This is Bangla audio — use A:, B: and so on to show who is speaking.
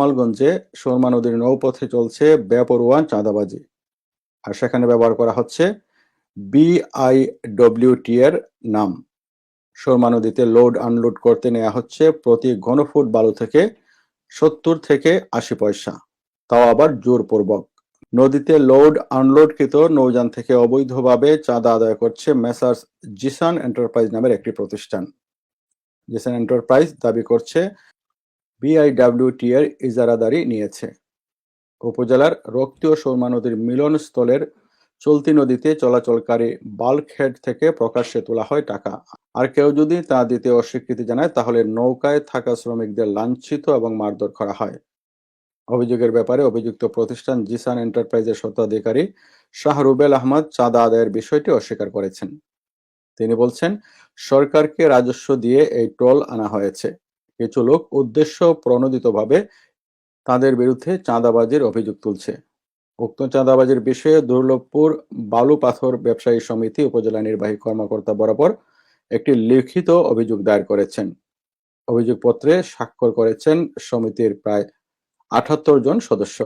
A: কামালগঞ্জে সুরমা নদীর নৌপথে চলছে বেপরোয়া চাঁদাবাজি। আর সেখানে ব্যবহার করা হচ্ছে বিআইডব্লিউটি এর নাম। সুরমা নদীতে লোড আনলোড করতে নেওয়া হচ্ছে প্রতি ঘনফুট বালু থেকে সত্তর থেকে আশি পয়সা। তাও আবার জোরপূর্বক। নদীতে লোড আনলোডকৃত নৌযান থেকে অবৈধভাবে চাঁদা আদায় করছে মেসার্স জিসান এন্টারপ্রাইজ নামের একটি প্রতিষ্ঠান। জিসান এন্টারপ্রাইজ দাবি করছে বিআইডব্লিউটি এর ইজারাদারি নিয়েছে। উপজেলার রক্তীয় সুরমা নদীর মিলনস্থলের চলতি নদীতে চলাচলকারী বাল্কহেড থেকে প্রকাশ্যে তোলা হয় টাকা। আর কেউ যদি তা দিতে অস্বীকৃতি জানায়, তাহলে নৌকায় থাকা শ্রমিকদের লাঞ্ছিত এবং মারধর করা হয়। অভিযোগের ব্যাপারে অভিযুক্ত প্রতিষ্ঠান জিসান এন্টারপ্রাইজের স্বত্বাধিকারী শাহ রুবেল আহমদ চাঁদা আদায়ের বিষয়টি অস্বীকার করেছেন। তিনি বলছেন, সরকারকে রাজস্ব দিয়ে এই টোল আনা হয়েছে। কিছু লোক উদ্দেশ্য প্রণোদিতভাবে তাদের বিরুদ্ধে চাঁদাবাজির অভিযোগ তুলছে। উক্ত চাঁদাবাজির বিষয়ে দুর্লভপুর বালু পাথর ব্যবসায়ী সমিতি উপজেলা নির্বাহী কর্মকর্তা বরাবর একটি লিখিত অভিযোগ দায়ের করেছেন। অভিযোগপত্রে স্বাক্ষর করেছেন সমিতির প্রায় আটাত্তর জন সদস্য।